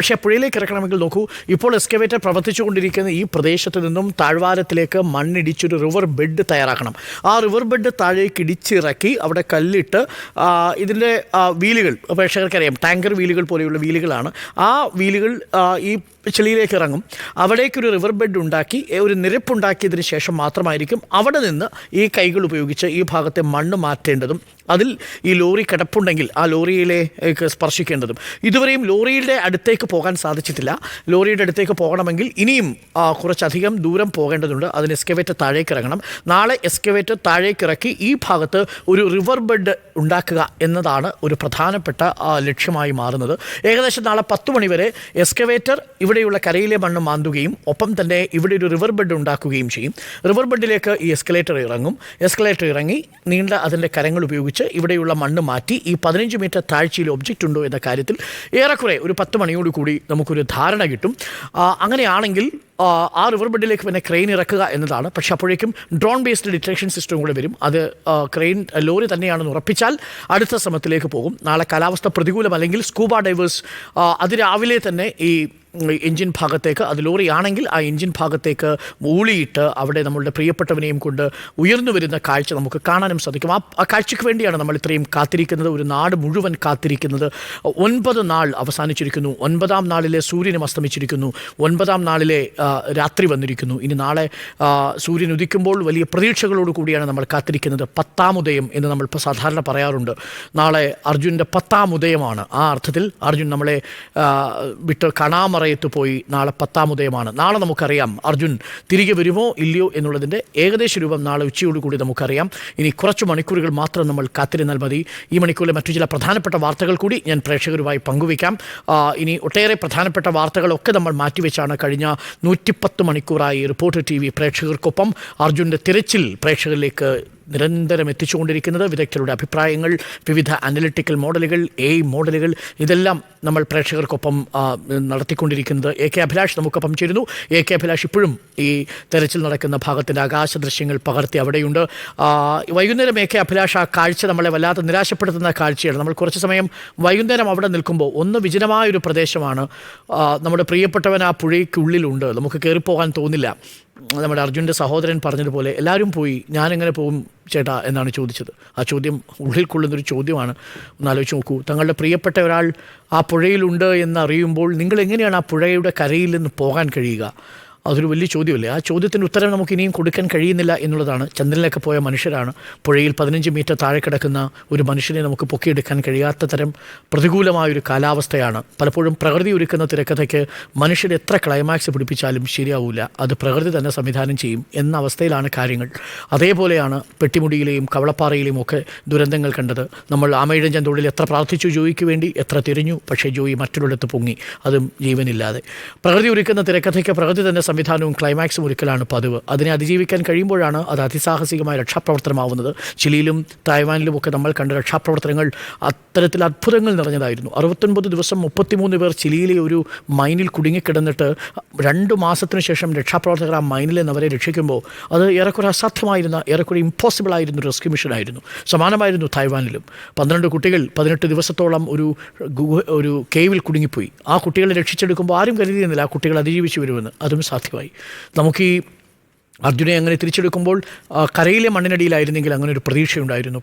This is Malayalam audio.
പക്ഷേ പുഴയിലേക്ക് ഇറക്കണമെങ്കിൽ നോക്കൂ ഇപ്പോൾ പ്രവർത്തിച്ചു കൊണ്ടിരിക്കുന്ന ഈ പ്രദേശത്ത് നിന്നും താഴ്വാരത്തിലേക്ക് മണ്ണിടിച്ചൊരു റിവർ ബെഡ് തയ്യാറാക്കണം. ആ റിവർ ബെഡ് താഴേക്ക് ഇടിച്ചിറക്കി അവിടെ കല്ലിട്ട് ഇതിന്റെ വീലുകൾ പ്രേക്ഷകർക്കറിയാം ടാങ്കർ വീലുകൾ പോലെയുള്ള വീലുകളാണ്. ആ വീലുകൾ ഈ ചെളിയിലേക്ക് ഇറങ്ങും. അവിടേക്കൊരു റിവർ ബെഡ് ഉണ്ടാക്കി ഒരു നിരപ്പുണ്ടാക്കിയതിന് ശേഷം മാത്രമായിരിക്കും അവിടെ നിന്ന് ഈ കൈകൾ ഉപയോഗിച്ച് ഈ ഭാഗത്തെ മണ്ണ് മാറ്റേണ്ടതും അതിൽ ഈ ലോറി കിടപ്പുണ്ടെങ്കിൽ ആ ലോറിയിലേക്ക് സ്പർശിക്കേണ്ടതും. ഇതുവരെയും ലോറിയുടെ അടുത്തേക്ക് പോകാൻ സാധിച്ചിട്ടില്ല. ലോറിയുടെ അടുത്തേക്ക് പോകണമെങ്കിൽ ഇനിയും കുറച്ചധികം ദൂരം പോകേണ്ടതുണ്ട്. അതിന് എസ്കവേറ്റർ താഴേക്ക് ഇറങ്ങണം. നാളെ എസ്കവേറ്റർ താഴേക്ക് ഇറക്കി ഈ ഭാഗത്ത് ഒരു റിവർ ബെഡ് ഉണ്ടാക്കുക എന്നതാണ് ഒരു പ്രധാനപ്പെട്ട ലക്ഷ്യമായി മാറുന്നത്. ഏകദേശം നാളെ പത്ത് മണിവരെ എസ്കവേറ്റർ ഇവിടെയുള്ള കരയിലെ മണ്ണ് മാന്തുകയും ഒപ്പം തന്നെ ഇവിടെ ഒരു റിവർ ബെഡ് ഉണ്ടാക്കുകയും ചെയ്യും. റിവർ ബെഡിലേക്ക് ഈ എസ്കലേറ്റർ ഇറങ്ങും. എസ്കലേറ്റർ ഇറങ്ങി നീണ്ട അതിന്റെ കരങ്ങൾ ഉപയോഗിച്ച് ഇവിടെയുള്ള മണ്ണ് മാറ്റി ഈ പതിനഞ്ച് മീറ്റർ താഴ്ചയിൽ ഒബ്ജക്റ്റ് ഉണ്ടോ എന്ന കാര്യത്തിൽ ഏറെക്കുറെ ഒരു പത്ത് മണിയോട് കൂടി നമുക്കൊരു ധാരണ കിട്ടും. അങ്ങനെയാണെങ്കിൽ ആ, റിവർ ബെഡിലേക്ക് പിന്നെ ക്രെയിൻ ഇറക്കുക എന്നതാണ്. പക്ഷെ അപ്പോഴേക്കും ഡ്രോൺ ബേസ്ഡ് ഡിറ്റക്ഷൻ സിസ്റ്റം കൂടെ വരും. അത് ക്രെയിൻ ലോറി തന്നെയാണെന്ന് ഉറപ്പിച്ചാൽ അടുത്ത ശ്രമത്തിലേക്ക് പോകും. നാളെ കാലാവസ്ഥ പ്രതികൂലമല്ലെങ്കിൽ സ്കൂബ ഡൈവേഴ്സ് അതിരാവിലെ തന്നെ ഈ എഞ്ചിൻ ഭാഗത്തേക്ക് അത് ലോറിയാണെങ്കിൽ ആ എഞ്ചിൻ ഭാഗത്തേക്ക് ഊളിയിട്ട് അവിടെ നമ്മളുടെ പ്രിയപ്പെട്ടവനെയും കൊണ്ട് ഉയർന്നു വരുന്ന കാഴ്ച നമുക്ക് കാണാനും സാധിക്കും. ആ ആ കാഴ്ചയ്ക്ക് വേണ്ടിയാണ് നമ്മൾ ഇത്രയും കാത്തിരിക്കുന്നത്. ഒരു നാട് മുഴുവൻ കാത്തിരിക്കുന്നത്. ഒൻപത് നാൾ അവസാനിച്ചിരിക്കുന്നു. ഒൻപതാം നാളിലെ സൂര്യനും അസ്തമിച്ചിരിക്കുന്നു. ഒൻപതാം നാളിലെ രാത്രി വന്നിരിക്കുന്നു. ഇനി നാളെ സൂര്യൻ ഉദിക്കുമ്പോൾ വലിയ പ്രതീക്ഷകളോട് കൂടിയാണ് നമ്മൾ കാത്തിരിക്കുന്നത്. പത്താം ഉദയം എന്ന് നമ്മൾ ഇപ്പോൾ സാധാരണ പറയാറുണ്ട്. നാളെ അർജുന്റെ പത്താം ഉദയമാണ്. ആ അർത്ഥത്തിൽ അർജുൻ നമ്മളെ വിട്ട് വിട്ട് കാണാമറയത്ത് പോയി. നാളെ പത്താം ഉദയമാണ്. നാളെ നമുക്കറിയാം. അർജുൻ തിരികെ വരുമോ? ഇല്ലയോ എന്നുള്ളതിന്റെ ഏകദേശ രൂപം നാളെ ഉച്ചയോടുകൂടി നമുക്കറിയാം. ഇനി കുറച്ച് മണിക്കൂറുകൾ മാത്രം നമ്മൾ കാത്തിരുന്നാൽ മതി. ഈ മണിക്കൂറിലെ മറ്റു ചില പ്രധാനപ്പെട്ട വാർത്തകൾ കൂടി ഞാൻ പ്രേക്ഷകരുമായി പങ്കുവയ്ക്കാം. ഇനി ഒട്ടേറെ പ്രധാനപ്പെട്ട വാർത്തകളൊക്കെ നമ്മൾ മാറ്റിവെച്ചാണ് കഴിഞ്ഞ നൂറ്റിപ്പത്ത് മണിക്കൂറായി റിപ്പോർട്ടർ ടി വി പ്രേക്ഷകർക്കൊപ്പം അർജുന്റെ തിരച്ചിൽ പ്രേക്ഷകരിലേക്ക് നിരന്തരം എത്തിച്ചുകൊണ്ടിരിക്കുന്നത്. വിദഗ്ധരുടെ അഭിപ്രായങ്ങൾ വിവിധ അനലിറ്റിക്കൽ മോഡലുകൾ എ മോഡലുകൾ ഇതെല്ലാം നമ്മൾ പ്രേക്ഷകർക്കൊപ്പം നടത്തിക്കൊണ്ടിരിക്കുന്നത്. എ കെ അഭിലാഷ് നമുക്കൊപ്പം ചേരുന്നു. എ കെ അഭിലാഷ് ഇപ്പോഴും ഈ തെരച്ചിൽ നടക്കുന്ന ഭാഗത്തിന്റെ ആകാശ ദൃശ്യങ്ങൾ പകർത്തി അവിടെയുണ്ട്. വൈകുന്നേരം എ കെ അഭിലാഷ് ആ കാഴ്ച നമ്മളെ വല്ലാതെ നിരാശപ്പെടുത്തുന്ന കാഴ്ചയാണ്. നമ്മൾ കുറച്ച് സമയം വൈകുന്നേരം അവിടെ നിൽക്കുമ്പോൾ ഒന്ന് വിജനമായൊരു പ്രദേശമാണ്. നമ്മുടെ പ്രിയപ്പെട്ടവൻ ആ പുഴയ്ക്കുള്ളിലുണ്ട്. നമുക്ക് കയറിപ്പോകാൻ തോന്നില്ല. നമ്മുടെ അർജുന്റെ സഹോദരൻ പറഞ്ഞതുപോലെ എല്ലാവരും പോയി ഞാനെങ്ങനെ പോകും? ചേട്ടാ എന്നാണ് ചോദിച്ചത്. ആ ചോദ്യം ഉള്ളിൽ കൊള്ളുന്നൊരു ചോദ്യമാണ്. ഒന്ന് ആലോചിച്ച് നോക്കൂ. തങ്ങളുടെ പ്രിയപ്പെട്ട ഒരാൾ ആ പുഴയിലുണ്ട് എന്നറിയുമ്പോൾ നിങ്ങൾ എങ്ങനെയാണ് ആ പുഴയുടെ കരയിൽ നിന്ന് പോകാൻ കഴിയുക? അതൊരു വലിയ ചോദ്യമല്ലേ? ആ ചോദ്യത്തിന് ഉത്തരം നമുക്ക് ഇനിയും കൊടുക്കാൻ കഴിയുന്നില്ല എന്നുള്ളതാണ്. ചന്ദ്രനിലൊക്കെ പോയ മനുഷ്യരാണ്. പുഴയിൽ പതിനഞ്ച് മീറ്റർ താഴെ കിടക്കുന്ന ഒരു മനുഷ്യനെ നമുക്ക് പൊക്കിയെടുക്കാൻ കഴിയാത്ത തരം പ്രതികൂലമായൊരു കാലാവസ്ഥയാണ്. പലപ്പോഴും പ്രകൃതി ഒരുക്കുന്ന തിരക്കഥയ്ക്ക് മനുഷ്യർ എത്ര ക്ലൈമാക്സ് പിടിപ്പിച്ചാലും ശരിയാവില്ല അത് പ്രകൃതി തന്നെ സംവിധാനം ചെയ്യും എന്ന അവസ്ഥയിലാണ് കാര്യങ്ങൾ. അതേപോലെയാണ് പെട്ടിമുടിയിലെയും കവളപ്പാറയിലെയും ഒക്കെ ദുരന്തങ്ങൾ കണ്ടത്. നമ്മൾ ആമയിഴഞ്ചൻ തൊഴിൽ എത്ര പ്രാർത്ഥിച്ചു ജോയിക്ക് വേണ്ടി എത്ര തിരിഞ്ഞു പക്ഷേ ജോയി മറ്റൊരിടത്ത് പൊങ്ങി. അതും ജീവനില്ലാതെ. പ്രകൃതി ഒരുക്കുന്ന തിരക്കഥയ്ക്ക് പ്രകൃതി തന്നെ സംവിധാനവും ക്ലൈമാക്സും ഒരുക്കലാണ് പതിവ്. അതിനെ അതിജീവിക്കാൻ കഴിയുമ്പോഴാണ് അത് അതിസാഹസികമായ രക്ഷാപ്രവർത്തനമാവുന്നത്. ചിലിയിലും തായ്വാനിലും ഒക്കെ നമ്മൾ കണ്ട രക്ഷാപ്രവർത്തനങ്ങൾ അത്തരത്തിൽ അത്ഭുതങ്ങൾ നിറഞ്ഞതായിരുന്നു. അറുപത്തൊൻപത് ദിവസം മുപ്പത്തിമൂന്ന് പേർ ചിലിയിലെ ഒരു മൈനിൽ കുടുങ്ങിക്കിടന്നിട്ട് രണ്ട് മാസത്തിനു ശേഷം രക്ഷാപ്രവർത്തകർ ആ മൈനിൽ നിന്ന് അവരെ രക്ഷിക്കുമ്പോൾ അത് ഏറെക്കുറെ അസാധ്യമായിരുന്ന ഏറെക്കുറെ ഇമ്പോസിബിൾ ആയിരുന്ന റെസ്ക്യൂ മിഷനായിരുന്നു സമാനമായിരുന്നു തായ്വാനിലും. പന്ത്രണ്ട് കുട്ടികൾ പതിനെട്ട് ദിവസത്തോളം ഒരു ഒരു കേവിൽ കുടുങ്ങിപ്പോയി. ആ കുട്ടികളെ രക്ഷിച്ചെടുക്കുമ്പോൾ ആരും കരുതിയിരുന്നില്ല ആ കുട്ടികൾ അതിജീവിച്ചു വരുമെന്ന്. അതും സാധ്യമായി. നമുക്ക് ഈ അർജുനെ അങ്ങനെ തിരിച്ചെടുക്കുമ്പോൾ കരയിലെ മണ്ണിനടിയിലായിരുന്നെങ്കിൽ അങ്ങനെ ഒരു പ്രതീക്ഷയുണ്ടായിരുന്നു.